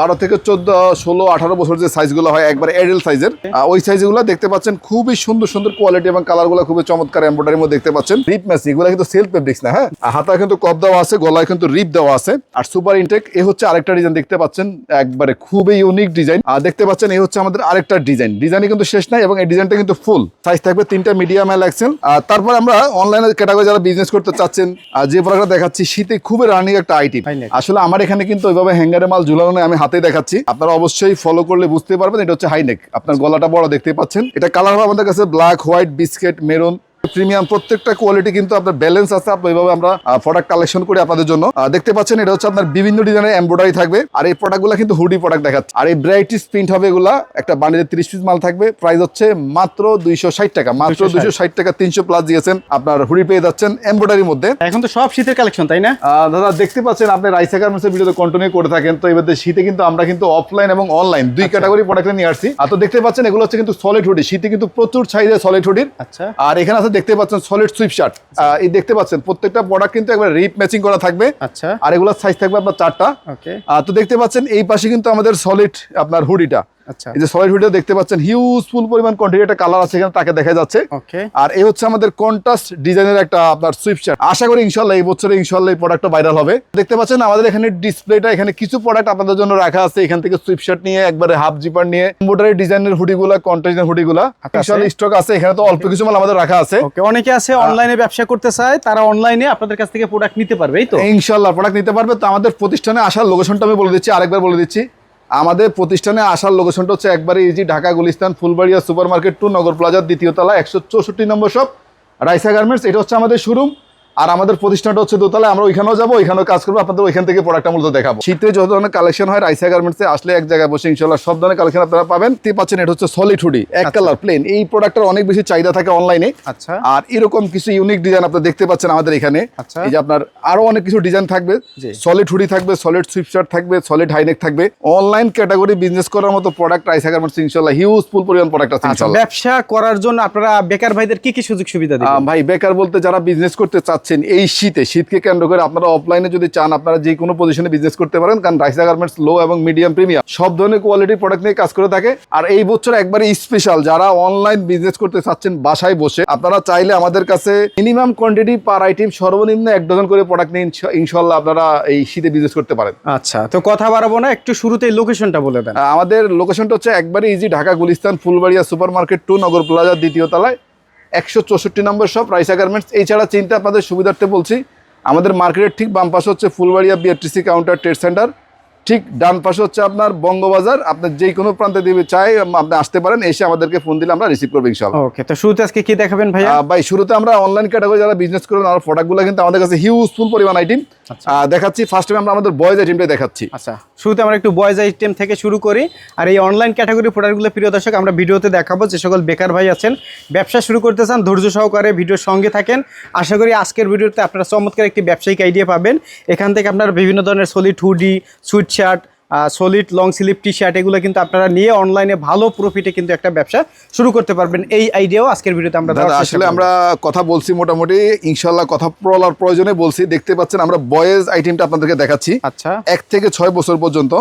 বারো থেকে চোদ্দ ষোলো আঠারো বছর যে সাইজগুলো হয় একবার এডেল সাইজের ওই সাইজগুলো দেখতে পাচ্ছেন খুবই সুন্দর সুন্দর কোয়ালিটি এবং কালারগুলো খুবই চমৎকার এম্ব্রয়ডারির মধ্যে দেখতে পাচ্ছেন। রিপ ম্যাচ এগুলো কিন্তু সেলফ ফেব্রিক্স না হ্যাঁ? হাতায় কিন্তু কপ দেওয়া আছে গলায় কিন্তু রিপ দেওয়া আছে। আর সুপার ইনটেক এ হচ্ছে আরেকটা ডিজাইন দেখতে পাচ্ছেন একবারে খুবই ইউনিক ডিজাইন আর দেখতে পাচ্ছেন এই হচ্ছে আমাদের আরেকটা ডিজাইন ডিজাইনই কিন্তু শেষ নাই এবং এই ডিজাইনটা কিন্তু ফুল সাইজ থাকবে তিনটা মিডিয়াম এল এক্সেল আর তারপর আমরা অনলাইনে ক্যাটাগরি যারা বিজনেস করতে চাচ্ছেন আর যে প্রোডাক্টটা দেখাচ্ছি শীতে খুবই রানিং একটা আইটেম High আসলে আমার এখানে কিন্তু ওইভাবে হ্যাঙ্গারে মাল ঝুলানো আমি হাতে দেখাচ্ছি। আপনারা অবশ্যই ফলো করলে বুঝতে পারবেন, এটা হচ্ছে হাইনেক আপনার গলাটা বড় দেখতে পাচ্ছেন। এটা কালার আমাদের কাছে black white biscuit maroon premium প্রত্যেকটা কোয়ালিটি কিন্তু আপনার ব্যালেন্স আছে। আপনি ওইভাবে আমরা প্রোডাক্ট কালেকশন করি আপনাদের জন্য। দেখতে পাচ্ছেন এটা হচ্ছে আপনার বিভিন্ন ডিজাইনের এমব্রয়ডারি থাকবে। আর এই প্রোডাক্টগুলো কিন্তু হুডি প্রোডাক্ট দেখাচ্ছে। আর এই ব্রাইটিস প্রিন্ট হবে এগুলা একটা বান্ডিলে তিরিশ পিস মাল থাকবে। প্রাইস হচ্ছে মাত্র দুইশো ষাট টাকা। মাত্র দুইশো ষাট। টাকা তিনশো প্লাস দিয়েছেন আপনার হুডি পেয়ে যাচ্ছেন এমব্রয়ডারির মধ্যে। এখন তো সব শীতের কালেকশন তাই না? দাদা দেখতে পাচ্ছেন আপনি রাইসা গার্মেন্টসের ভিডিওতে কন্টিনিউ করে থাকেন। তো এবার শীতে কিন্তু আমরা কিন্তু অফলাইন এবং অনলাইন দুই ক্যাটাগরি প্রোডাক্ট নিয়ে আসছি। আর তো দেখতে পাচ্ছেন এগুলো হচ্ছে কিন্তু সলিড হুডি শীতে কিন্তু প্রচুর চাহিদা সলিড হুডির আচ্ছা। আর এখানে আছে দেখতে পাচ্ছেন সলিড সুইপ শার্ট এই দেখতে পাচ্ছেন প্রত্যেকটা প্রোডাক্ট কিন্তু একবার রিপ ম্যাচিং করা থাকবে। আচ্ছা। আর এগুলোর সাইজ থাকবে আপনার চারটা। তো দেখতে পাচ্ছেন এই পাশে কিন্তু আমাদের সলিড আপনার হুডিটা আচ্ছা। এই যে সলিড দেখতে পাচ্ছেন হিউজ ফুল পরিমাণ কোয়ান্টিটি একটা কালার আছে এখানে তাকে দেখা যাচ্ছে। আর এই হচ্ছে আমাদের কন্ট্রাস্ট ডিজাইনের একটা আপনার আশা করি ইনশাল্লাহ এই বছরে ইনশাল্লাহ এই প্রোডাক্টটা ভাইরাল হবে। দেখতে পাচ্ছেন আমাদের এখানে ডিসপ্লেটা এখানে কিছু প্রোডাক্ট আপনাদের জন্য রাখা আছে। এখান থেকে নিয়ে একবারে হাফ জিপার নিয়ে এমব্রয়ডারি ডিজাইনের হুডিগুলা হুডিগুলা ইনশাল্লাহ স্টক আছে এখানে তো অল্প কিছু মাল আমাদের রাখা আছে। অনেকে আছে অনলাইনে ব্যবসা করতে চায় তারা অনলাইনে আপনাদের কাছ থেকে প্রোডাক্ট নিতে পারবে এই তো? ইনশাল্লাহ প্রোডাক্ট নিতে পারবে। তো আমাদের প্রতিষ্ঠানে আসার লোকেশনটা আমি বলে দিচ্ছি আরেকবার বলে দিচ্ছি। আমাদের প্রতিষ্ঠানে আসার লোকেশনটা হচ্ছে একবারে easy Dhaka, Gulistan, Fulbaria super market to Nagar প্লাজার দ্বিতীয় তলা, একশো চৌষট্টি নম্বর শপ রাইসা গার্মেন্টস এটা হচ্ছে আমাদের শোরুম আর আমাদের প্রতিষ্ঠানটা হচ্ছে দোতলা আমরা ওইখানেও যাব ওইখানেও কাজ করব আপনাদের ওইখান থেকে প্রোডাক্টটা মূলত দেখাবো। শীতে যত ধরনের কালেকশন হয় রাইসা গার্মেন্টসে আসলে এক জায়গায় বসে ইনশাল্লাহ সব ধরনের কালেকশন আপনারা পাবেন। তে পাচ্ছেন এটা হচ্ছে সলিড হুডি এক কালার প্লেন এই প্রোডাক্টের অনেক বেশি চাহিদা থাকে অনলাইনে আচ্ছা। আর এরকম কিছু ইউনিক ডিজাইন আপনারা দেখতে পাচ্ছেন আমাদের এখানে। আচ্ছা। এই যে আপনার আরও অনেক কিছু ডিজাইন থাকবে। সলিড হুডি থাকবে সলিড সুইপশার্ট থাকবে সলিড হাইনেক থাকবে। অনলাইন ক্যাটাগরি বিজনেস করার মতো প্রোডাক্ট রাইস গার্মেন্টস ইনশাআল্লাহ হিউজ ফুল পরিমাণ প্রোডাক্ট আছে আচ্ছা ব্যবসা করার জন্য আপনারা বেকার ভাইদের কি কি সুযোগ সুবিধা দিবেন? ভাই বেকার বলতে যারা বিজনেস করতে চাচ্ছেন এই শীতে শীতকে কেন্দ্র করে আপনারা অফলাইনে যদি চান আপনারা যে কোনো পজিশনে বিজনেস করতে পারেন কারণ রাইসা গার্মেন্টস লো এবং মিডিয়াম প্রিমিয়াম সব ধরনের কোয়ালিটি প্রোডাক্ট নিয়ে কাজ করে থাকে। আর এই বছর একবারে স্পেশাল যারা অনলাইন বিজনেস করতে চাচ্ছেন বাসায় বসে আপনারা চাইলে আমাদের কাছে মিনিমাম কোয়ান্টিটি পার আইটেম সর্বনিম্ন এক ডজন করে প্রোডাক্ট নিয়ে ইনশাল্লাহ আপনারা এই শীতে বিজনেস করতে পারেন। আচ্ছা তো কথা বাড়াবো না একটু শুরুতেই লোকেশনটা বলে দেন। আমাদের লোকেশনটা হচ্ছে একবারে easy Dhaka Gulistan Fulbaria super market to Nagar প্লাজার দ্বিতীয় তলায়। একশো চৌষট্টি নম্বর সব রাইসা গার্মেন্টস এছাড়া চিন্তা আপনাদের সুবিধার্থে বলছি, আমাদের মার্কেটের ঠিক বাম পাশে হচ্ছে Fulbaria BRTC counter trade center ঠিক ডান পাশে হচ্ছে আপনার বঙ্গবাজার। আপনার যে কোনো প্রান্তে দিবে চাই আপনি আসতে পারেন এসে আমাদেরকে ফোন দিলে আমরা রিসিভ করব ইনশাল্লাহ ওকে তো শুরুতে আজকে কি দেখাবেন ভাই ভাই শুরুতে আমরা অনলাইন ক্যাটাগরি যারা বিজনেস করেন আর প্রোডাক্টগুলো কিন্তু আমাদের কাছে হিউজফুল পরিমাণ আইটেম দেখাচ্ছি ফার্স্ট টাইম আমরা আমাদের বয়েজ আইটেমটাই দেখাচ্ছি। আচ্ছা শুরুতে আমরা একটু বয়েজ আইটেম থেকে শুরু করি। আর এই অনলাইন ক্যাটাগরি প্রোডাক্টগুলো প্রিয় দর্শক আমরা ভিডিওতে দেখাবো যে সকল বেকার ভাই আছেন ব্যবসা শুরু করতে চান ধৈর্য সহকারে ভিডিওর সঙ্গে থাকেন। আশা করি আজকের ভিডিওতে আপনারা চমৎকার একটি ব্যবসায়িক আইডিয়া পাবেন। এখান থেকে আপনারা বিভিন্ন ধরনের solid hoodie sweatshirt solid long sleeve T shirt এগুলো কিন্তু আপনারা নিয়ে অনলাইনে ভালো প্রফিটে কিন্তু একটা ব্যবসা শুরু করতে পারবেন। এই আইডিয়াও আজকের ভিডিওতে আমরা আসলে আমরা কথা বলছি মোটামুটি ইনশাল্লাহ কথা বলার প্রয়োজনে বলছি। দেখতে পাচ্ছেন আমরা বয়েজ আইটেমটা আপনাদেরকে দেখাচ্ছি। আচ্ছা। এক থেকে ছয় বছর পর্যন্ত।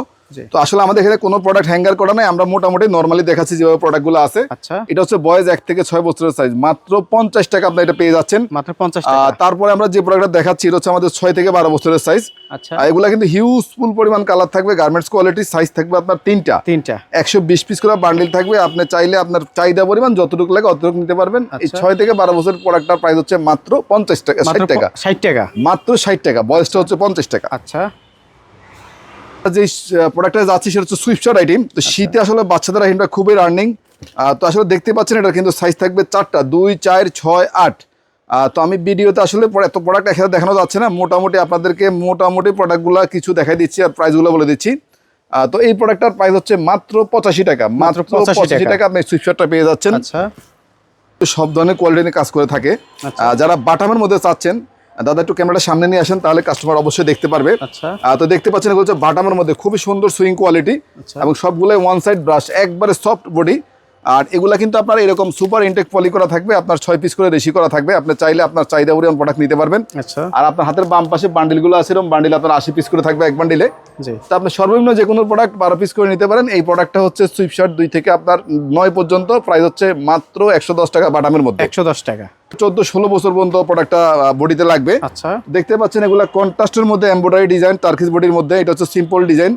তো আসলে আমাদের এখানে কোনো প্রোডাক্ট হ্যাঙ্গার করা নাই আমরা মোটামুটি নর্মালি দেখাচ্ছি যেভাবে প্রোডাক্টগুলো আছে। আচ্ছা। এটা হচ্ছে বয়েজ এক থেকে ছয় বছরের সাইজ মাত্র পঞ্চাশ টাকা আপনি এটা পেয়ে যাচ্ছেন। মাত্র পঞ্চাশ তারপরে আমরা যে প্রোডাক্টটা দেখাচ্ছি এটা হচ্ছে আমাদের ছয় থেকে বারো বছরের সাইজ আচ্ছা। এগুলা কিন্তু হিউজফুল পরিমাণ কালার থাকবে গার্মেন্টস কোয়ালিটি সাইজ থাকবে আপনার তিনটা। তিনটা। একশো বিশ পিস করে বান্ডিল থাকবে আপনি চাইলে আপনার চাহিদা পরিমাণ যতটুকু লাগে অতটুকু নিতে পারবেন। এই আচ্ছা। ছয় থেকে বারো বছর প্রোডাক্টটার প্রাইস হচ্ছে মাত্র পঞ্চাশ টাকা ষাট টাকা। ষাট টাকা। মাত্র ষাট টাকা বয়সটা হচ্ছে পঞ্চাশ টাকা। আচ্ছা। যে প্রোডাক্টটা যাচ্ছে সেটা হচ্ছে সুইপশার আইটেম তো শীতে আসলে বাচ্চাদের আইটেমটা খুবই রানিং তো আসলে দেখতে পাচ্ছেন এটা কিন্তু সাইজ থাকবে চারটা দুই চার ছয় আট। তো আমি ভিডিওতে আসলে এত প্রোডাক্ট একসাথে দেখানো যাচ্ছে না। মোটামুটি আপনাদেরকে মোটামুটি প্রোডাক্টগুলো কিছু দেখাই দিচ্ছি আর প্রাইসগুলো বলে দিচ্ছি। তো এই প্রোডাক্টটার প্রাইস হচ্ছে মাত্র পঁচাশি টাকা। মাত্র 85 পঁচাশি টাকা। আপনি সুইপশারটা পেয়ে যাচ্ছেন। আচ্ছা। সব ধরনের কোয়ালিটি নিয়ে কাজ করে থাকে। আচ্ছা। যারা বাটামের মধ্যে চাচ্ছেন দাদা একটু ক্যামেরাটা সামনে নিয়ে আসেন তাহলে কাস্টমার অবশ্যই দেখতে পারবে। আচ্ছা। তো দেখতে পাচ্ছেন এগুলো হচ্ছে বাটামের মধ্যে খুবই সুন্দর সুইং কোয়ালিটি আচ্ছা। এবং সবগুলোই ওয়ান সাইড ব্রাশ একবারে সফট বডি আর এগুলা কিন্তু আপনার এরকম সুপার ইনটেক পলি করা থাকবে আপনার ছয় পিস করে রেশি করা থাকবে। আপনি চাইলে আপনার চাহিদা পরিমাণ প্রোডাক্ট নিতে পারবেন। আচ্ছা। আর আপনার হাতের বাম পাশে বান্ডিলগুলো আছে এরকম বান্ডিল আপনার আশি পিস করে থাকবে এক বান্ডিলে তো আপনি সর্বনিম্ন যে কোনো প্রোডাক্ট বারো পিস করে নিতে পারেন। এই প্রোডাক্টটা হচ্ছে সুইপশার্ট দুই থেকে আপনার নয় পর্যন্ত প্রাইস হচ্ছে মাত্র একশো দশ টাকা বাটামের মধ্যে। একশো দশ টাকা। চোদ্দ ষোলো বছর পর্যন্ত প্রোডাক্টটা বডিতে লাগবে। আচ্ছা। দেখতে পাচ্ছেন এগুলা কন্ট্রাস্টের মধ্যে এমব্রয়ডারি ডিজাইন টার্কিস বডির মধ্যে। এটা হচ্ছে সিম্পল ডিজাইন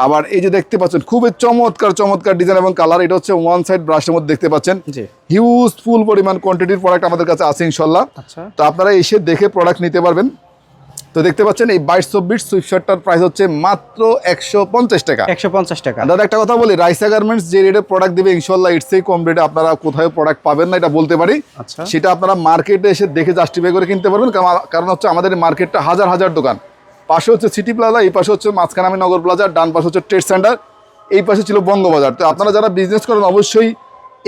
আবার এই যে দেখতে পাচ্ছেন খুবই চমৎকার চমৎকার ডিজাইন এবং কালার এটা হচ্ছে ওয়ান সাইড ব্রাশের মধ্যে দেখতে পাচ্ছেন। হিউজ ফুল পরিমাণ কোয়ান্টিটির প্রোডাক্ট আমাদের কাছে আছে ইনশাল্লাহ। আচ্ছা। তো আপনারা এসে দেখে প্রোডাক্ট নিতে পারবেন। তো দেখতে পাচ্ছেন এই বাইশ চব্বিশ সুইফট শার্টটার প্রাইস হচ্ছে মাত্র একশো পঞ্চাশ টাকা। একশো পঞ্চাশ টাকা। দাদা একটা কথা বলি রাইসা গার্মেন্টস যে রেটে প্রোডাক্ট দেবে ইনশাল্লাহ ইটস এই কম রেটে আপনারা কোথায় প্রোডাক্ট পাবেন না এটা বলতে পারি। আচ্ছা। সেটা আপনারা মার্কেটে এসে দেখে জাস্টিফাই করে কিনতে পারবেন কারণ- হচ্ছে আমাদের মার্কেটটা হাজার হাজার দোকান। পাশে হচ্ছে সিটি প্লাজা এই পাশে হচ্ছে মাঝখানামি নগর প্লাজা ডান পাশে হচ্ছে ট্রেড সেন্টার এই পাশে ছিল বঙ্গবাজার। তো আপনারা যারা বিজনেস করেন অবশ্যই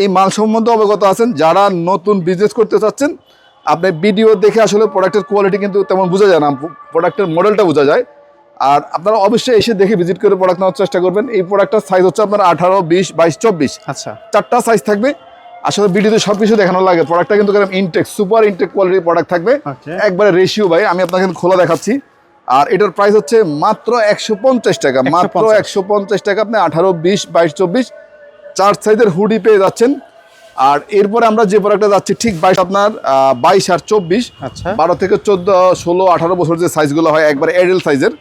এই মাল সম্বন্ধে অবগত আছেন। যারা নতুন বিজনেস করতে চাচ্ছেন আপনি ভিডিও দেখে আসলে প্রোডাক্টের কোয়ালিটি কিন্তু তেমন বোঝা যায় না। প্রোডাক্টের মডেলটা বোঝা যায়। আর আপনারা অবশ্যই এসে দেখে ভিজিট করে প্রোডাক্ট নেওয়ার চেষ্টা করবেন। এই প্রোডাক্টটার সাইজ হচ্ছে আপনার আঠারো বিশ বাইশ চব্বিশ। আচ্ছা। চারটা সাইজ থাকবে। আসলে ভিডিওতে সব কিছু দেখানো লাগে। প্রোডাক্টটা কিন্তু ইনটেক সুপার ইনটেক কোয়ালিটির প্রোডাক্ট থাকবে। একবারে রেশিও ভাই আমি আপনাকে খোলা দেখাচ্ছি। আর এটার প্রাইস হচ্ছে মাত্র একশো পঞ্চাশ টাকা। মাত্র 150 একশো পঞ্চাশ টাকা আপনি আঠারো বিশ বাইশ চব্বিশ চার সাইজের হুডি পেয়ে যাচ্ছেন। আর এরপরে আমরা যে প্রোডাক্টটা যাচ্ছি ঠিক বাইশ আপনার বাইশ আর চব্বিশ আচ্ছা। বারো থেকে চোদ্দ ষোলো আঠারো বছর যে সাইজগুলো হয় একবার এডেল সাইজের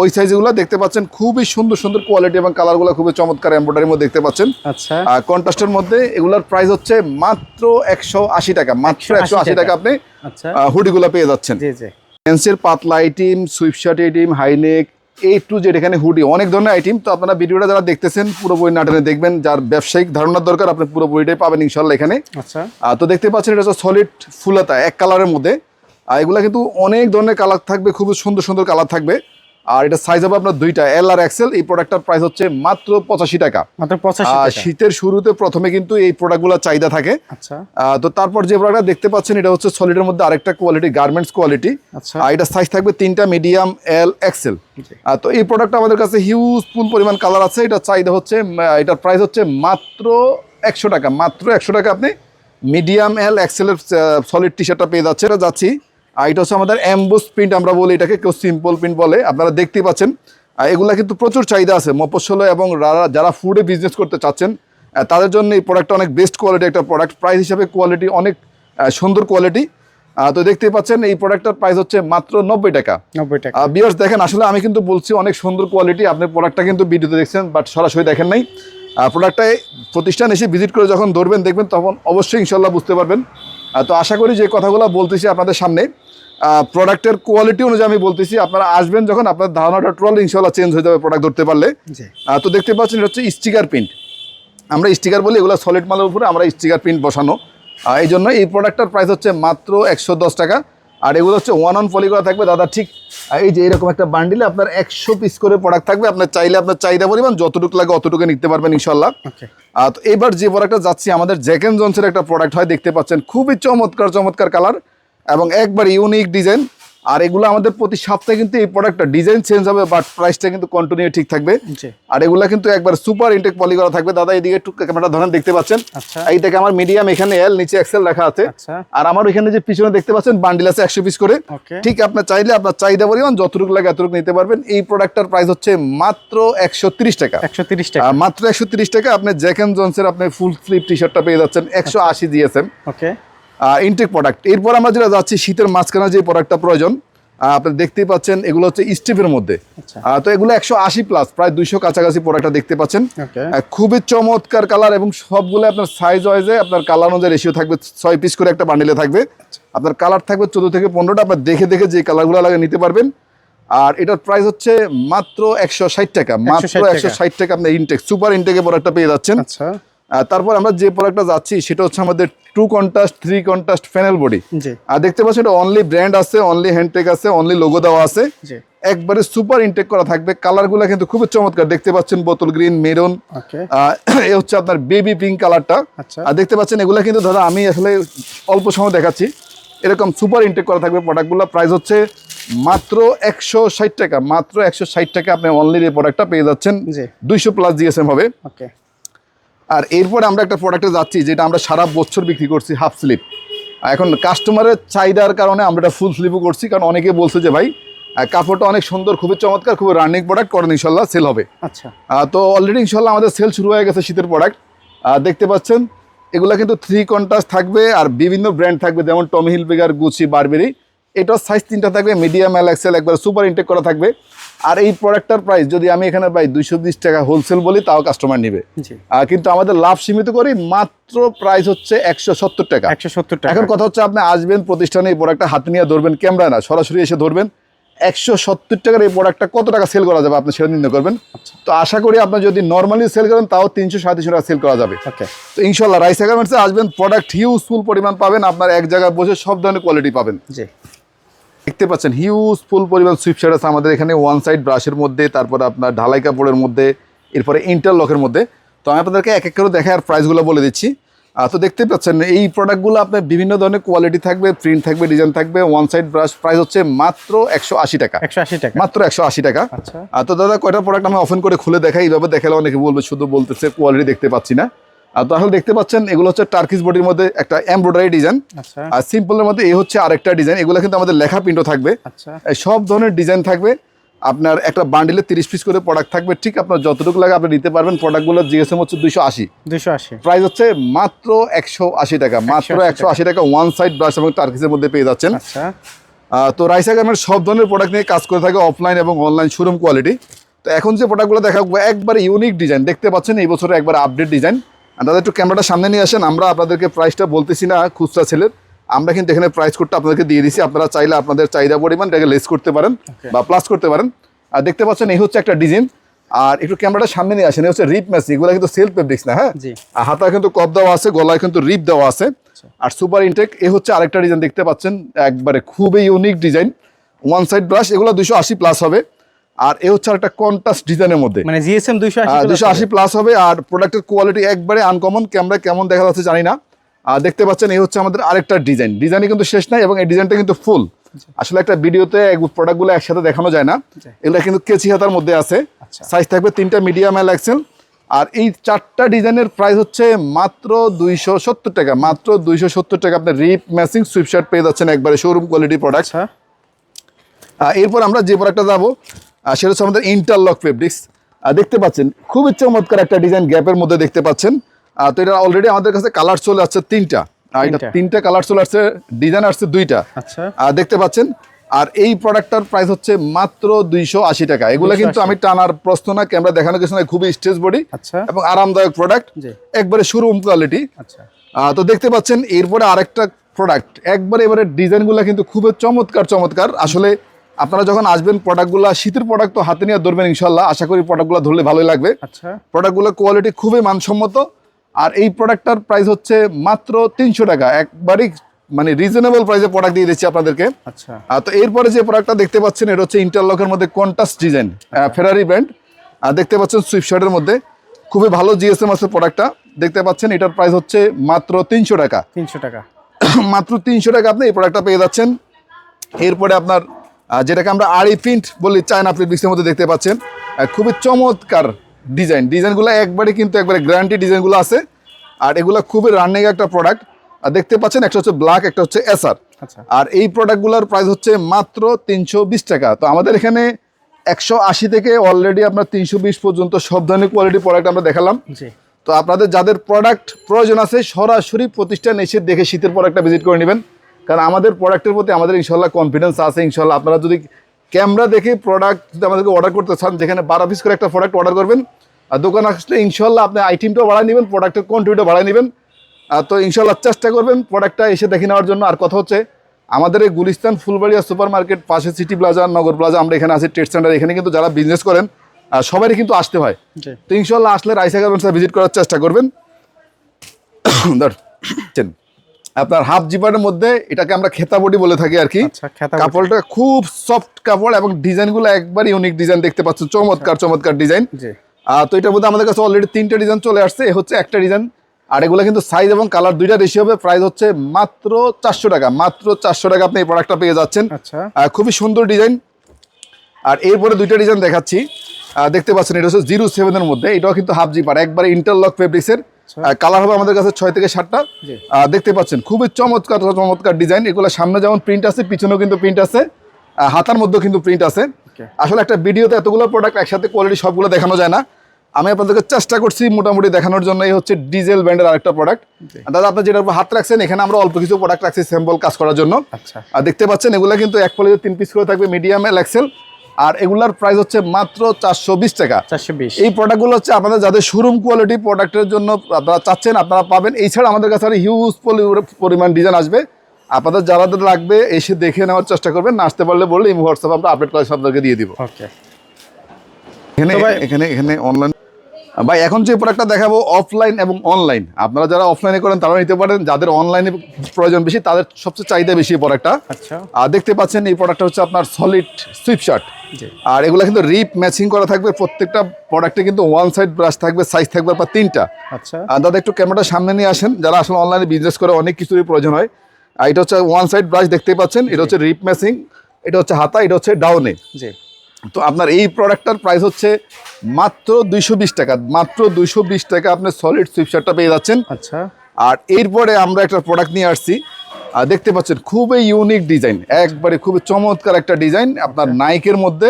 ওই সাইজগুলো দেখতে পাচ্ছেন খুবই সুন্দর সুন্দর কোয়ালিটি এবং কালারগুলো খুবই চমৎকার এম্ব্রয়ডারির মধ্যে দেখতে পাচ্ছেন। আচ্ছা। কন্ট্রাস্টের মধ্যে এগুলোর প্রাইস হচ্ছে মাত্র একশো আশি টাকা মাত্র একশো আশি টাকা টাকা। আপনি আচ্ছা। হুডিগুলো পেয়ে যাচ্ছেন। জি জি পাতলা item sweatshirt item high neck A to Z এখানে হুডি অনেক ধরনের আইটেম তো আপনারা ভিডিওটা যারা দেখতেছেন পুরোপুরি নাটনে দেখবেন যার ব্যবসায়িক ধারণার দরকার আপনি পুরোপুরিটাই পাবেন ইনশাল্লাহ এখানে। আচ্ছা। তো দেখতে পাচ্ছেন এটা হচ্ছে সলিড ফুলাতা এক কালারের মধ্যে। আর এগুলা কিন্তু অনেক ধরনের কালার থাকবে খুব সুন্দর সুন্দর কালার থাকবে। আর এটা সাইজ হবে আপনার দুইটা এল আর এক্সেল এই প্রোডাক্টটার প্রাইস হচ্ছে মাত্র পঁচাশি টাকা। মাত্র পঁচাশি টাকা। শীতের শুরুতে প্রথমে কিন্তু এই প্রোডাক্টগুলোর চাহিদা থাকে। আচ্ছা। তো তারপর যে প্রোডাক্টটা দেখতে পাচ্ছেন এটা হচ্ছে সলিডের মধ্যে আরেকটা কোয়ালিটি গার্মেন্টস কোয়ালিটি আচ্ছা। আর এটা সাইজ থাকবে তিনটা মিডিয়াম এল এক্সেল তো এই প্রোডাক্টটা আমাদের কাছে হিউজ ফুল পরিমাণ কালার আছে। এটা চাহিদা হচ্ছে এটার প্রাইস হচ্ছে মাত্র একশো টাকা। মাত্র একশো টাকা আপনি মিডিয়াম এল এক্সেলের সলিড টি শার্টটা পেয়ে যাচ্ছে এটা যাচ্ছি আর এটা হচ্ছে আমাদের অ্যাম্বোস প্রিন্ট আমরা বলি এটাকে কেউ সিম্পল প্রিন্ট বলে। আপনারা দেখতেই পাচ্ছেন। আর এগুলা কিন্তু প্রচুর চাহিদা আছে। মফস্বলে এবং যারা- যারা ফুডে বিজনেস করতে চাচ্ছেন তাদের জন্য এই প্রোডাক্টটা অনেক বেস্ট কোয়ালিটি একটা প্রোডাক্ট প্রাইস হিসাবে কোয়ালিটি অনেক সুন্দর কোয়ালিটি তো দেখতেই পাচ্ছেন এই প্রোডাক্টটার প্রাইস হচ্ছে মাত্র নব্বই টাকা। নব্বই টাকা। বিয়ার্স দেখেন আসলে আমি কিন্তু বলছি অনেক সুন্দর কোয়ালিটি আপনি প্রোডাক্টটা কিন্তু ভিডিওতে দেখছেন বাট সরাসরি দেখেন নাই। প্রোডাক্টটায় প্রতিষ্ঠান এসে ভিজিট করে যখন ধরবেন দেখবেন তখন অবশ্যই ইনশাল্লাহ বুঝতে পারবেন। তো আশা করি যে কথাগুলো বলতেছি আপনাদের সামনে। প্রোডাক্টের কোয়ালিটি অনুযায়ী আমি বলতেছি আপনারা আসবেন যখন আপনার ধারণাটা টোটাল ইনশাল্লাহ চেঞ্জ হয়ে যাবে প্রোডাক্ট ধরতে পারলে। তো দেখতে পাচ্ছেন এটা হচ্ছে স্টিকার প্রিন্ট আমরা স্টিকার বলি এগুলো সলিড মালের উপরে আমরা স্টিকার প্রিন্ট বসানো। এই জন্য এই প্রোডাক্টটার প্রাইস হচ্ছে মাত্র একশো দশ টাকা। আর এগুলো হচ্ছে ওয়ান অন পলি করা থাকবে দাদা ঠিক এই যে এরকম একটা বান্ডিলে আপনার একশো পিস করে প্রোডাক্ট থাকবে। আপনার চাইলে আপনার চাহিদা পরিমাণ যতটুকু লাগে অতটুকু নিতে পারবেন ইনশাল্লাহ তো এবার যে প্রোডাক্টটা যাচ্ছি আমাদের জ্যাকেন জনসের একটা প্রোডাক্ট হয় দেখতে পাচ্ছেন খুবই চমৎকার চমৎকার কালার এবং একবার ইউনিক ডিজাইন আর এগুলো আমাদের প্রতি সপ্তাহে কিন্তু এই প্রোডাক্টটা ডিজাইন চেঞ্জ হবে বাট প্রাইসটা কিন্তু কন্টিনিউ ঠিক থাকবে। আর এগুলা কিন্তু একবার সুপার ইনটেক পলি করা থাকবে। দাদা এইদিকে একটু ক্যামেরা ধরেন দেখতে পাচ্ছেন? আচ্ছা। এই থেকে আমার মিডিয়াম এখানে এল নিচে এক্সেল লেখা আছে। আচ্ছা। আর আমার এখানে যে পিছনে দেখতে পাচ্ছেন বান্ডিল আছে একশো পিস করে। ঠিক আপনার চাইলে আপনার চাহিদা পরিমাণ যতটুকু লাগে এতটুকু নিতে পারবেন। এই প্রোডাক্টটার প্রাইস হচ্ছে মাত্র একশো তিরিশ টাকা। একশো তিরিশ টাকা। মাত্র একশো তিরিশ টাকা আপনি জ্যাক এন্ড জনসের আপনি ফুল স্লিপ টি শার্টটা পেয়ে যাচ্ছেন একশো আশি জিএসএম ওকে। ইনটেক প্রোডাক্ট এরপর আমরা যেটা যাচ্ছি শীতের মাঝখানে যে প্রোডাক্টটা প্রয়োজন আপনি দেখতেই পাচ্ছেন এগুলো হচ্ছে স্টিপের মধ্যে। আচ্ছা। তো এগুলো একশো আশি প্লাস প্রায় দুইশো কাছাকাছি প্রোডাক্টটা দেখতে পাচ্ছেন। খুবই চমৎকার কালার এবং সবগুলো আপনার সাইজ ওয়াইজে আপনার কালার অনুযায়ী রেশিও থাকবে ছয় পিস করে একটা বান্ডিলে থাকবে। আপনার কালার থাকবে চোদ্দ থেকে পনেরোটা আপনার দেখে দেখে যে কালারগুলো লাগে নিতে পারবেন। আর এটার প্রাইস হচ্ছে মাত্র একশো ষাট টাকা মাত্র একশো ষাট টাকা আপনার ইনটেক সুপার ইনটেকে প্রোডাক্টটা পেয়ে যাচ্ছেন। আচ্ছা। তারপর আমরা যে প্রোডাক্টটা যাচ্ছি সেটা হচ্ছে আমাদের two contrast three contrast funnel body আর দেখতে পাচ্ছেন এটা অনলি ব্র্যান্ড আছে অনলি হ্যান্ডটেক আছে অনলি লোগো দেওয়া আছে। একবারে সুপার ইনটেক করা থাকবে। কালারগুলো কিন্তু খুবই চমৎকার। দেখতে পাচ্ছেন বোতল গ্রিন মেরুন এ হচ্ছে আপনার বেবি পিঙ্ক কালারটা আচ্ছা। আর দেখতে পাচ্ছেন এগুলো কিন্তু দাদা আমি আসলে অল্প সময় দেখাচ্ছি। এরকম সুপার ইনটেক করা থাকবে প্রোডাক্টগুলো প্রাইস হচ্ছে মাত্র একশো ষাট টাকা। মাত্র একশো ষাট টাকা আপনি অনলি এই প্রোডাক্টটা পেয়ে যাচ্ছেন দুইশো প্লাস জিএসএম হবে। ওকে আর এরপরে আমরা একটা প্রোডাক্টে যাচ্ছি যেটা আমরা সারা বছর বিক্রি করছি হাফ স্লিপ এখন কাস্টমারের চাহিদার কারণে আমরা এটা ফুল স্লিপও করছি কারণ অনেকে বলছে যে ভাই কাপড়টা অনেক সুন্দর খুবই চমৎকার খুবই রানিং প্রোডাক্ট করেন ইনশাল্লাহ সেল হবে। আচ্ছা। তো অলরেডি ইনশাল্লাহ আমাদের সেল শুরু হয়ে গেছে শীতের প্রোডাক্ট দেখতে পাচ্ছেন এগুলো কিন্তু থ্রি কন্টাস্ট থাকবে আর বিভিন্ন ব্র্যান্ড থাকবে যেমন টমি হিলবেগার গুচি বারবেরি এটার সাইজ তিনটা থাকবে মিডিয়াম এল এক্সেল একবার সুপার ইনটেক করা থাকবে। আর এই প্রোডাক্টটার প্রাইস যদি আমি এখানে পাই দুইশো বিশ টাকা হোলসেল বলি তাও কাস্টমার নেবে। কিন্তু আমাদের লাভ সীমিত করি মাত্র প্রাইস হচ্ছে একশো সত্তর টাকা। একশো সত্তর টাকা। এখন কথা হচ্ছে আপনি আসবেন প্রতিষ্ঠানে এই প্রোডাক্টটা হাতে নিয়ে ধরবেন ক্যামেরা না সরাসরি এসে ধরবেন। একশো সত্তর টাকার এই প্রোডাক্টটা কত টাকা সেল করা যাবে আপনি সেটা নির্ণয় করবেন। তো আশা করি আপনি যদি নর্মালি সেল করেন তাও তিনশো সাড়ে তিনশো টাকা সেল করা যাবে। তো ইনশাল্লাহ রাইস গার্মেন্টসে আসবেন প্রোডাক্ট হিউজফুল পরিমাণ পাবেন আপনার এক জায়গায় বসে সব ধরনের কোয়ালিটি পাবেন। জি। দেখতে পাচ্ছেন হিউজফুল পরিমাণ সুইপশার্ট আছে আমাদের এখানে ওয়ান সাইড ব্রাশের মধ্যে তারপরে আপনার ঢালাই কাপড়ের মধ্যে এরপরে ইন্টারলকের মধ্যে। তো আমি আপনাদেরকে এক এক করে দেখে আর প্রাইসগুলো বলে দিচ্ছি। তো দেখতে পাচ্ছেন এই প্রোডাক্টগুলো আপনার বিভিন্ন ধরনের কোয়ালিটি থাকবে প্রিন্ট থাকবে ডিজাইন থাকবে ওয়ান সাইড ব্রাশ প্রাইস হচ্ছে মাত্র একশো আশি টাকা। একশো আশি টাকা। মাত্র একশো আশি টাকা। আচ্ছা। তো দাদা কয়টা প্রোডাক্ট আমি অফেন করে খুলে দেখাই? এইভাবে দেখালে অনেকে বলবে শুধু বলতেছে কোয়ালিটি দেখতে পাচ্ছি না। আর তাহলে দেখতে পাচ্ছেন এগুলো হচ্ছে টার্কিস বডির মধ্যে একটা এমব্রয়ডারি ডিজাইন আচ্ছা। আর সিম্পলের মধ্যে এই হচ্ছে আরেকটা ডিজাইন এগুলো কিন্তু আমাদের লেখা প্রিন্টও থাকবে। আচ্ছা। সব ধরনের ডিজাইন থাকবে। আপনার একটা বান্ডিলে তিরিশ পিস করে প্রোডাক্ট থাকবে। ঠিক আপনার যতটুকু লাগে আপনি নিতে পারবেন। প্রোডাক্টগুলো জিএসএম হচ্ছে দুইশো আশি। প্রাইস হচ্ছে মাত্র একশো আশি টাকা। মাত্র 180 একশো আশি টাকা ওয়ান সাইড ব্রাশ এবং টার্কিসের মধ্যে পেয়ে যাচ্ছেন। আচ্ছা। তো রাইসা গার্মেন্ট সব ধরনের প্রোডাক্ট নিয়ে কাজ করে থাকে অফলাইন এবং অনলাইন শোরুম কোয়ালিটি তো এখন যে প্রোডাক্টগুলো দেখা একবারে ইউনিক ডিজাইন দেখতে পাচ্ছেন এই বছরে একবার আপডেট ডিজাইন দাদা একটু ক্যামেরাটা সামনে নিয়ে আসেন। আমরা আপনাদেরকে প্রাইসটা বলতেছি না খুচরা ছেলের আমরা কিন্তু এখানে প্রাইস কোডটা আপনাদেরকে দিয়ে দিছি। আপনারা চাইলে আপনাদের চাহিদা পরিমাণ এটাকে লেস করতে পারেন বা প্লাস করতে পারেন। আর দেখতে পাচ্ছেন এই হচ্ছে একটা ডিজাইন আর একটু ক্যামেরাটা সামনে নিয়ে আসেন। এই হচ্ছে রিপ ম্যাসি এগুলো কিন্তু সেলফ ফেব্রিক্স না হ্যাঁ? আর হাতায় কিন্তু কপ দেওয়া আছে গলায় কিন্তু রিপ দেওয়া আছে। আর সুপার ইনটেক এ হচ্ছে আরেকটা ডিজাইন দেখতে পাচ্ছেন। একবারে খুবই unique design one side brush এগুলো দুশো আশি প্লাস হবে। আর এ হচ্ছে আরেকটা কন্ট্রাস্ট ডিজাইনের মধ্যে। মানে জিএসএম দুইশো আশি দুশো আশি প্লাস হবে আর প্রোডাক্টের কোয়ালিটি একবারে আনকমন ক্যামেরা কেমন দেখা যাচ্ছে জানি না। আর দেখতে পাচ্ছেন এই হচ্ছে আমাদের আরেকটা ডিজাইন ডিজাইনই কিন্তু শেষ নাই এবং এই ডিজাইনটা কিন্তু ফুল আসলে একটা ভিডিওতে প্রোডাক্টগুলো একসাথে দেখানো যায় না। এগুলো কিন্তু কেচি হাতার মধ্যে আছে। আচ্ছা। সাইজ থাকবে তিনটা মিডিয়াম এল এক্সেল আর এই চারটা ডিজাইনের প্রাইস হচ্ছে মাত্র দুইশো সত্তর টাকা। মাত্র দুইশো সত্তর টাকা আপনার রিপ ম্যাচিং সুইপশার্ট পেয়ে যাচ্ছেন একবারে শোরুম কোয়ালিটি প্রোডাক্ট আচ্ছা। এরপর আমরা যে প্রোডাক্টটা যাব সেটা হচ্ছে আমাদের ইন্টারলক ফেব্রিক্স দেখতে পাচ্ছেন খুবই চমৎকার একটা ডিজাইন গ্যাপের মধ্যে দেখতে পাচ্ছেন। তো এটা অলরেডি আমাদের কাছে কালার চলে আসছে তিনটা। এটা তিনটা। কালার চলে আসছে ডিজাইন আসছে দুইটা। আচ্ছা। দেখতে পাচ্ছেন আর এই প্রোডাক্টটার প্রাইস হচ্ছে মাত্র দুইশো আশি টাকা। এগুলো কিন্তু আমি টানার প্রশ্ন না ক্যামেরা দেখানো কিছু না খুবই স্টেজ বডি আচ্ছা। এবং আরামদায়ক প্রোডাক্ট একবারে শোরুম কোয়ালিটি আচ্ছা। আহ, তো দেখতে পাচ্ছেন এরপরে আরেকটা প্রোডাক্ট একবারে এবারে ডিজাইনগুলো কিন্তু খুবই চমৎকার চমৎকার। আসলে আপনারা যখন আসবেন প্রোডাক্টগুলো শীতের প্রোডাক্ট তো হাতে নিয়ে ধরবেন ইনশাল্লাহ। আশা করি প্রোডাক্টগুলো ধরলে ভালোই লাগবে। আচ্ছা। প্রোডাক্টগুলো কোয়ালিটি খুবই মানসম্মত। আর এই প্রোডাক্টটার প্রাইস হচ্ছে মাত্র তিনশো টাকা। একবারই মানে রিজনেবল প্রাইসে প্রোডাক্ট দিয়ে দিচ্ছি আপনাদেরকে। আচ্ছা। তো এরপরে যে প্রোডাক্টটা দেখতে পাচ্ছেন এটা হচ্ছে ইন্টারলকের মধ্যে কন্টাস্ট ডিজাইন ফেরারি ব্র্যান্ড আর দেখতে পাচ্ছেন সুইপশার্টের মধ্যে। খুবই ভালো জিএসএম আছে প্রোডাক্টটা দেখতে পাচ্ছেন এটার প্রাইস হচ্ছে মাত্র তিনশো টাকা। তিনশো টাকা। মাত্র তিনশো টাকা আপনি এই প্রোডাক্টটা পেয়ে যাচ্ছেন। এরপরে আপনার যেটাকে আমরা আড়ি প্রিন্ট বলি চায়না প্রিন্টের মধ্যে দেখতে পাচ্ছেন। খুবই চমৎকার ডিজাইন। ডিজাইনগুলো একবারে কিন্তু একবারে গ্যারান্টি ডিজাইনগুলো আছে। আর এগুলো খুবই রানিং একটা প্রোডাক্ট আর দেখতে পাচ্ছেন একটা হচ্ছে ব্ল্যাক একটা হচ্ছে এসআর আচ্ছা। আর এই প্রোডাক্টগুলোর প্রাইস হচ্ছে মাত্র তিনশো বিশ টাকা। তো আমাদের এখানে একশো আশি থেকে অলরেডি আপনার তিনশো বিশ পর্যন্ত সব ধরনের কোয়ালিটি প্রোডাক্ট আমরা দেখালাম। তো আপনাদের যাদের প্রোডাক্ট প্রয়োজন আছে সরাসরি প্রতিষ্ঠান এসে দেখে শীতের প্রোডাক্টটা ভিজিট করে নেবেন। কারণ আমাদের প্রোডাক্টের প্রতি আমাদের ইনশাল্লাহ কনফিডেন্স আছে ইনশাল্লাহ আপনারা যদি ক্যামেরা দেখে প্রোডাক্ট যদি আমাদেরকে অর্ডার করতে চান যেখানে বারো পিস করে একটা প্রোডাক্ট অর্ডার করবেন আর দোকান আসলে ইনশাল্লাহ আপনি আইটেমটাও বাড়ায় নেবেন প্রোডাক্টের কোয়ান্টিটিটা বাড়ায় নেবেন। আর তো ইনশাল্লাহ চেষ্টা করবেন প্রোডাক্টটা এসে দেখে নেওয়ার জন্য। আর কথা হচ্ছে আমাদের এই গুলিস্তান ফুলবাড়িয়া সুপার মার্কেট পাশে সিটি প্লাজা নগর প্লাজা আমরা এখানে আছি ট্রেড সেন্টার এখানে কিন্তু যারা বিজনেস করেন সবারই কিন্তু আসতে হয়। তো ইনশাল্লাহ আসলে রাইসা গার্মেন্টসে ভিজিট করার চেষ্টা করবেন। আপনার হাফ জিপারের মধ্যে এটাকে আমরা খেতা বডি বলে থাকি আর কি। আচ্ছা কাপড়টা খুব সফট কাপড় এবং ডিজাইনগুলো একবার ইউনিক ডিজাইন দেখতে পাচ্ছেন চমৎকার চমৎকার ডিজাইন তো এটার মধ্যে আমাদের কাছে অলরেডি তিনটা ডিজাইন চলে আসছে। হচ্ছে একটা ডিজাইন আর এগুলো কিন্তু সাইজ এবং কালার দুইটা বেশি হবে। প্রাইস হচ্ছে মাত্র চারশো টাকা। মাত্র চারশো টাকা আপনি এই প্রোডাক্টটা পেয়ে যাচ্ছেন। আচ্ছা। খুবই সুন্দর ডিজাইন আর এরপরে দুইটা ডিজাইন দেখাচ্ছি। দেখতে পাচ্ছেন এটা হচ্ছে জিরো সেভেনের মধ্যে। এটাও কিন্তু হাফ জিপার একবারে ইন্টারলক ফেব্রিক্সের কালার হবে আমাদের কাছে ছয় থেকে সাতটা। দেখতে পাচ্ছেন খুবই চমৎকার চমৎকার ডিজাইন এগুলো সামনে যেমন প্রিন্ট আছে পিছনেও কিন্তু প্রিন্ট আছে হাতার মধ্যেও কিন্তু প্রিন্ট আছে। আসলে একটা ভিডিওতে এতগুলো প্রোডাক্ট একসাথে কোয়ালিটি সবগুলো দেখানো যায় না। আমি আপনাদেরকে চেষ্টা করছি মোটামুটি দেখানোর জন্য এই হচ্ছে ডিজেল ব্র্যান্ডের আরেকটা প্রোডাক্ট দাদা আপনি যেটার উপর হাত রাখছেন এখানে আমরা অল্প কিছু প্রোডাক্ট রাখছি স্যাম্পল কাজ করার জন্য। আচ্ছা। আর দেখতে পাচ্ছেন এগুলো কিন্তু এক পলিতে তিন পিস করে থাকবে মিডিয়াম এল এক্সেল আর এগুলার প্রাইস হচ্ছে মাত্র চারশো বিশ টাকা। চারশো বিশ। এই প্রোডাক্টগুলো হচ্ছে আপনাদের যাদের শোরুম কোয়ালিটি প্রোডাক্টের জন্য আপনারা চাচ্ছেন আপনারা পাবেন। এছাড়া আমাদের কাছে আরও হিউজ পরিমাণ ডিজাইন আসবে। আপনাদের যারা লাগবে এসে দেখে নেওয়ার চেষ্টা করবেন। না আসতে পারলে বললে এই হোয়াটসঅ্যাপ আমরা আপডেট করে আপনাদেরকে দিয়ে দিব। এখানে এখানে এখানে অনলাইন ভাই এখন যে প্রোডাক্টটা দেখাবো অফলাইন এবং অনলাইন আপনারা যারা অফলাইনে করেন তারা নিতে পারেন। যাদের অনলাইনে প্রয়োজন বেশি তাদের সবচেয়ে চাহিদা বেশি এই প্রোডাক্টটা আচ্ছা। আর দেখতে পাচ্ছেন এই প্রোডাক্টটা হচ্ছে আপনার সলিড সুইপ শার্ট আর এগুলো কিন্তু রিপ ম্যাচিং করা থাকবে। প্রত্যেকটা প্রোডাক্টে কিন্তু ওয়ান সাইড ব্রাশ থাকবে সাইজ থাকবে আপনার তিনটা। আচ্ছা। আর দাদা একটু ক্যামেরাটা সামনে নিয়ে আসেন। যারা আসলে অনলাইনে বিজনেস করে অনেক কিছুরই প্রয়োজন হয়। আর এটা হচ্ছে ওয়ান সাইড ব্রাশ দেখতে পাচ্ছেন? এটা হচ্ছে রিপ ম্যাচিং এটা হচ্ছে হাতা এটা হচ্ছে ডাউনে জি। তো আপনার এই প্রোডাক্টটার প্রাইস হচ্ছে মাত্র দুইশো বিশ টাকা। মাত্র দুইশো বিশ টাকা আপনি সলিড সুইপ শার্টটা পেয়ে যাচ্ছেন। আচ্ছা। আর এরপরে আমরা একটা প্রোডাক্ট নিয়ে আসছি। আর দেখতে পাচ্ছেন খুবই ইউনিক ডিজাইন একবারে খুবই চমৎকার একটা ডিজাইন আপনার নাইকের মধ্যে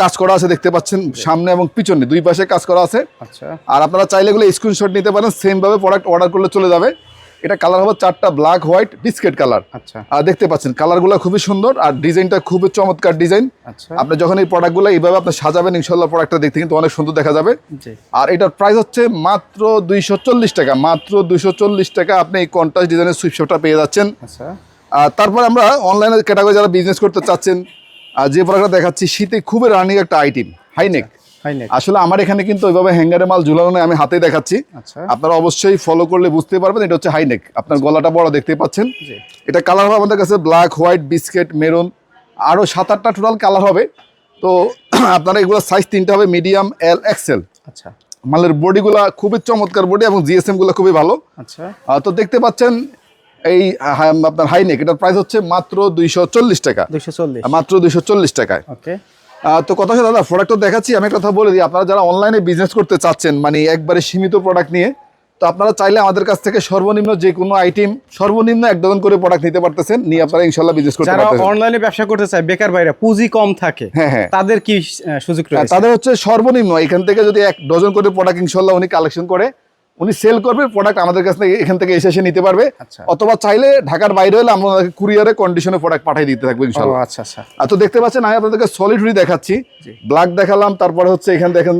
কাজ করা আছে দেখতে পাচ্ছেন সামনে এবং পিছনে দুই পাশে কাজ করা আছে। আচ্ছা। আর আপনারা চাইলে এগুলো স্ক্রিনশট নিতে পারেন সেম ভাবে প্রোডাক্ট অর্ডার করলে চলে যাবে। এটা কালার হবে চারটা ব্ল্যাক হোয়াইট বিস্কেট কালার। আচ্ছা। আর দেখতে পাচ্ছেন কালার কালারগুলো খুবই সুন্দর আর ডিজাইনটা খুবই চমৎকার ডিজাইন। আচ্ছা। আপনি যখন এই প্রোডাক্ট প্রোডাক্টগুলো এইভাবে আপনি সাজাবেন ইনশাল্লাহ প্রোডাক্টটা দেখতে কিন্তু অনেক সুন্দর দেখা যাবে। জি। আর এটার প্রাইস হচ্ছে মাত্র দুইশো চল্লিশ টাকা মাত্র দুইশো চল্লিশ টাকা আপনি এই কন্টাস ডিজাইনের সুইপশপটা পেয়ে যাচ্ছেন। আচ্ছা। আর তারপর আমরা অনলাইনে ক্যাটাগরি যারা বিজনেস করতে চাচ্ছেন আর যে প্রোডাক্টটা দেখাচ্ছি শীতে খুবই রানিং একটা আইটেম হাইনেক হাই নেক আসলে আমার এখানে কিন্তু ওইভাবে হ্যাঙ্গারে মাল ঝুলানো নেই আমি হাতে দেখাচ্ছি। আচ্ছা। আপনারা অবশ্যই ফলো করলে বুঝতে পারবেন এটা হচ্ছে হাইনেক আপনার গলাটা বড় দেখতে পাচ্ছেন। এটা কালার হবে আমাদের কাছে ব্ল্যাক হোয়াইট বিস্কেট মেরুন আরও সাত আটটা টোটাল কালার হবে। তো আপনারা এগুলো সাইজ তিনটা হবে মিডিয়াম এল এক্সেল আচ্ছা। মালের বডিগুলা খুবই চমৎকার বডি এবং জিএসএমগুলো খুবই ভালো। আচ্ছা। তো দেখতে পাচ্ছেন এই আপনার হাইনেক এটার প্রাইস হচ্ছে মাত্র দুইশো চল্লিশ টাকা। দুইশো চল্লিশ। মাত্র দুইশো চল্লিশ টাকায়। ওকে তো কথা হচ্ছে দাদা প্রোডাক্ট তো দেখাচ্ছি আমি কথা বলে দিই। আপনারা যারা অনলাইনে বিজনেস করতে চাচ্ছেন মানে একবারে সীমিত প্রোডাক্ট নিয়ে তো আপনারা চাইলে আমাদের কাছ থেকে সর্বনিম্ন যে কোনো আইটেম সর্বনিম্ন এক ডজন করে প্রোডাক্ট নিতে পারতেছেন নিয়ে আপনারা ইনশাল্লাহ বিজনেস করতে যারা পারতেছেন। অনলাইনে ব্যবসা করতে চায় বেকার ভাইরা পুঁজি কম থাকে হ্যাঁ হ্যাঁ। তাদের কি সুযোগ রয়েছে? তাদের হচ্ছে সর্বনিম্ন এখান থেকে যদি এক ডজন করে প্রোডাক্ট ইনশাল্লাহ উনি কালেকশন করে উনি সেল করবে প্রোডাক্ট আমাদের কাছ থেকে এখান থেকে এসে এসে নিতে পারবে। আচ্ছা। অথবা চাইলে ঢাকার বাইরে হলে আমরা কুরিয়ারে কন্ডিশনে প্রোডাক্ট পাঠিয়ে দিতে থাকব আচ্ছা আচ্ছা। আর তো দেখতে পাচ্ছেন আমি আপনাদেরকে সলিড হুডি দেখাচ্ছি। ব্ল্যাক দেখালাম তারপরে হচ্ছে এখানে দেখেন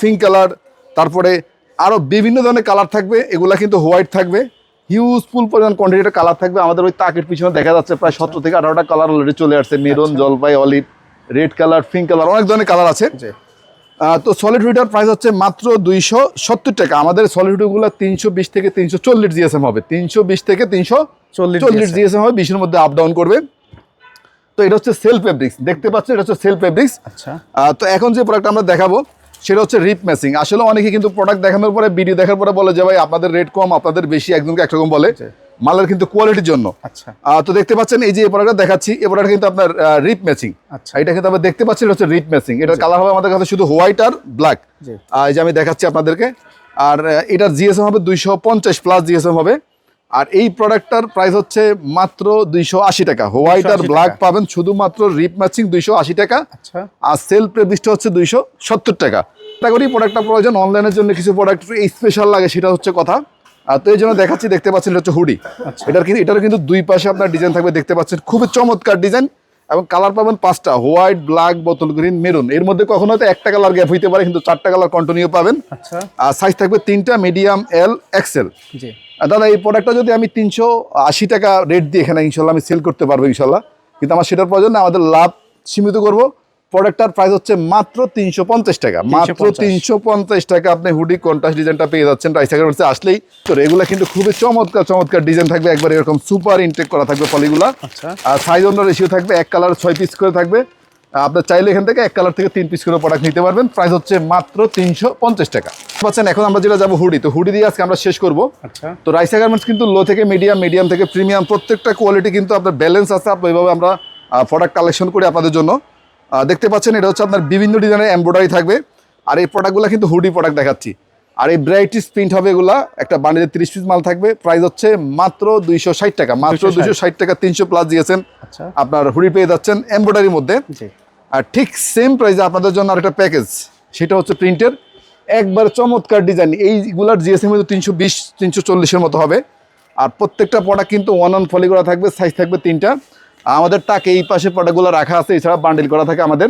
পিঙ্ক কালার তারপরে আরও বিভিন্ন ধরনের কালার থাকবে এগুলা কিন্তু হোয়াইট থাকবে। হিউজফুল পরিমাণ কোয়ান্টিটির কালার থাকবে। আমাদের ওই তাকের পিছনে দেখা যাচ্ছে প্রায় সতেরো থেকে আঠারোটা কালার অলরেডি চলে আসছে। মেরুন জলপাই olive red colour pink colour অনেক ধরনের কালার আছে। তো সলিড হুইটার প্রাইস হচ্ছে মাত্র দুইশো সত্তর টাকা। আমাদের সলিড হুইটগুলো তিনশো বিশ থেকে তিনশো চল্লিশ জিএসএম হবে। তিনশো বিশ থেকে তিনশো চল্লিশ চল্লিশ জিএসএম হবে বিশের মধ্যে আপ ডাউন করবে। তো এটা হচ্ছে সেলফ ফেব্রিক্স দেখতে পাচ্ছেন এটা হচ্ছে সেলফ ফেব্রিক্স আচ্ছা। তো এখন যে প্রোডাক্ট আমরা দেখাবো সেটা হচ্ছে রিপ ম্যাচিং আসলে অনেকে কিন্তু প্রোডাক্ট দেখানোর পরে ভিডিও দেখার পরে বলে যে ভাই আপনাদের রেট কম আপনাদের বেশি একজনকে একরকম বলে। জি। মালের কিন্তু কোয়ালিটির জন্য। আচ্ছা। তো দেখতে পাচ্ছেন এই যে প্রোডাক্টটা দেখাচ্ছি এই প্রোডাক্ট কিন্তু আপনার রিপ ম্যাচিং আচ্ছা। এটা কিন্তু আমরা দেখতে পাচ্ছি এটা হচ্ছে রিপ ম্যাচিং এটার কালার হবে আমাদের কাছে শুধু হোয়াইট আর ব্ল্যাক এই যে আমি দেখাচ্ছি আপনাদেরকে। আর এটার জিএসএম হবে দুইশো পঞ্চাশ প্লাস জিএসএম হবে। আর এই প্রোডাক্টটার প্রাইস হচ্ছে মাত্র দুইশো আশি টাকা। হোয়াইট আর ব্ল্যাক পাবেন শুধুমাত্র রিপ ম্যাচিং দুইশো আশি টাকা। আচ্ছা। আর সেল প্রেবিসটা হচ্ছে দুইশো সত্তর টাকা। করি প্রোডাক্টটা প্রয়োজন। অনলাইনের জন্য কিছু প্রোডাক্ট স্পেশাল লাগে সেটা হচ্ছে কথা। তো এই জন্য দেখাচ্ছি দেখতে পাচ্ছেন এটা হচ্ছে হুডি। আচ্ছা। এটার কিন্তু এটার কিন্তু দুই পাশে আপনার ডিজাইন থাকবে দেখতে পাচ্ছেন। খুবই চমৎকার ডিজাইন এবং কালার পাবেন পাঁচটা হোয়াইট ব্ল্যাক বোতল গ্রিন মেরুন এর মধ্যে কখনো হয়তো একটা কালার গ্যাপ হইতে পারে কিন্তু চারটা কালার কন্টিনিউ পাবেন। আচ্ছা। আর সাইজ থাকবে তিনটা মিডিয়াম এল এক্সেল দাদা এই প্রোডাক্টটা যদি আমি তিনশো আশি টাকা রেট দিয়ে এখানে ইনশাল্লাহ আমি সেল করতে পারব ইনশাল্লাহ কিন্তু আমার সেটার প্রয়োজন আমাদের লাভ সীমিত করব। প্রোডাক্টটার প্রাইস হচ্ছে মাত্র তিনশো পঞ্চাশ টাকা। মাত্র তিনশো পঞ্চাশ টাকা আপনি হুডি কন্টাস্ট ডিজাইনটা পেয়ে যাচ্ছেন। রাইস এগারোতে আসলেই তো এগুলো কিন্তু খুবই চমৎকার চমৎকার ডিজাইন থাকবে। একবার এরকম সুপার ইনটেক করা থাকবে পলিগুলা আচ্ছা। আর সাইজ অন্য রেশিও থাকবে এক কালার ছয় পিস করে থাকবে। আপনার চাইলে এখান থেকে এক কালার থেকে তিন পিস করে প্রোডাক্ট নিতে পারবেন। প্রাইস হচ্ছে মাত্র তিনশো পঞ্চাশ টাকা। পাচ্ছেন এখন আমরা যেটা যাব হুডি তো হুডি দিয়ে আজকে আমরা শেষ করব। আচ্ছা। তো রাইসা গার্মেন্টস কিন্তু লো থেকে মিডিয়াম মিডিয়াম থেকে প্রিমিয়াম প্রত্যেকটা কোয়ালিটি কিন্তু আপনার ব্যালেন্স আছে। আপনি এইভাবে আমরা প্রোডাক্ট কালেকশন করি আপনাদের জন্য। দেখতে পাচ্ছেন এটা হচ্ছে আপনার বিভিন্ন ডিজাইনের এমব্রয়ডারি থাকবে। আর এই প্রোডাক্টগুলো কিন্তু হুডি প্রোডাক্ট দেখাচ্ছি। আর এই ব্রাইটিস প্রিন্ট হবে এগুলা একটা বান্ডিলে তিরিশ পিস মাল থাকবে। প্রাইস হচ্ছে মাত্র দুইশো ষাট টাকা মাত্র দুইশো ষাট। টাকা তিনশো প্লাস দিয়েছেন। আচ্ছা। আপনার হুডি পেয়ে যাচ্ছেন এমব্রয়ডারির মধ্যে। আর ঠিক সেম প্রাইসে আপনাদের জন্য আরেকটা প্যাকেজ সেটা হচ্ছে প্রিন্টের একবার চমৎকার ডিজাইন এইগুলার জিএসএম তিনশো বিশ তিনশো চল্লিশের মতো হবে। আর প্রত্যেকটা প্রোডাক্ট কিন্তু ওয়ান অন ফলি করা থাকবে সাইজ থাকবে তিনটা। আমাদের টাকে এই পাশে প্রোডাক্টগুলো রাখা আছে এছাড়া বান্ডিল করা থাকে আমাদের।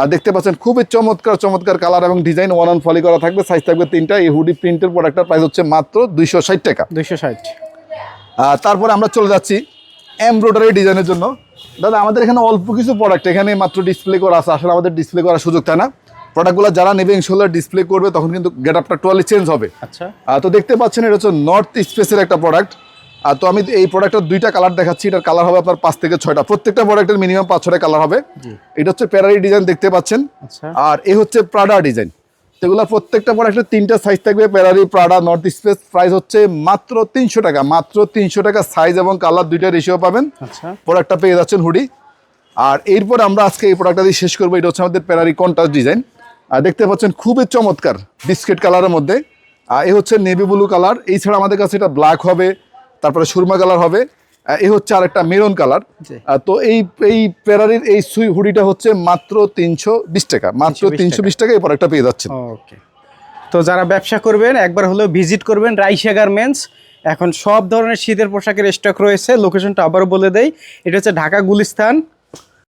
আর দেখতে পাচ্ছেন খুবই চমৎকার চমৎকার কালার এবং ডিজাইন ওয়ান অন ফলি করা থাকবে সাইজ থাকবে তিনটা। এই হুডি প্রিন্টের প্রোডাক্টটার প্রাইস হচ্ছে মাত্র দুইশো ষাট টাকা। দুইশো ষাট। আর তারপরে আমরা চলে যাচ্ছি এমব্রয়ডারি ডিজাইনের জন্য। দাদা আমাদের এখানে অল্প কিছু প্রোডাক্ট এখানে মাত্র ডিসপ্লে করা আছে আসলে আমাদের ডিসপ্লে করার সুযোগ থাকে না? প্রোডাক্টগুলো যারা নেবে ইনশাল্লাহ ডিসপ্লে করবে তখন কিন্তু গেট আপটা টোয়ালি চেঞ্জ হবে। আচ্ছা। তো দেখতে পাচ্ছেন এটা হচ্ছে নর্থ স্পেসের একটা প্রোডাক্ট আর তো আমি এই প্রোডাক্টের দুইটা কালার দেখাচ্ছি এটার কালার হবে আপনার পাঁচ থেকে ছয়টা। প্রত্যেকটা প্রোডাক্টের মিনিমাম পাঁচ ছটা কালার হবে। এটা হচ্ছে প্যারারি ডিজাইন দেখতে পাচ্ছেন। আচ্ছা। আর এ হচ্ছে প্রাডা ডিজাইন সেগুলো প্রত্যেকটা প্রোডাক্টের তিনটা সাইজ থাকবে প্যারারি প্রাডা নর্থ স্পেস প্রাইস হচ্ছে মাত্র তিনশো টাকা মাত্র তিনশো টাকা সাইজ এবং কালার দুইটা রেশিও পাবেন। আচ্ছা। প্রোডাক্টটা পেয়ে যাচ্ছেন হুডি আর এরপর আমরা আজকে এই প্রোডাক্টটা দিয়ে শেষ করব এটা হচ্ছে আমাদের প্যারারি কন্ট্রাস্ট ডিজাইন আর দেখতে পাচ্ছেন খুবই চমৎকার বিস্কিট কালারের মধ্যে। আর এ হচ্ছে নেভি ব্লু কালার এই ছাড়া আমাদের কাছে এটা ব্ল্যাক হবে তারপরে সুরমা কালার হবে। এ হচ্ছে আর একটা মেরুন কালার। তো এই এই প্যারারির এই সুই হুডিটা হচ্ছে মাত্র তিনশো বিশ টাকা। মাত্র তিনশো বিশ টাকা। এই প্রোডাক্টটা পেয়ে যাচ্ছে ওকে তো যারা ব্যবসা করবেন একবার হলেও ভিজিট করবেন রাইসা গার্মেন্টস এখন সব ধরনের শীতের পোশাকের স্টক রয়েছে। লোকেশনটা আবারও বলে দেয় এটা হচ্ছে ঢাকা গুলিস্তান।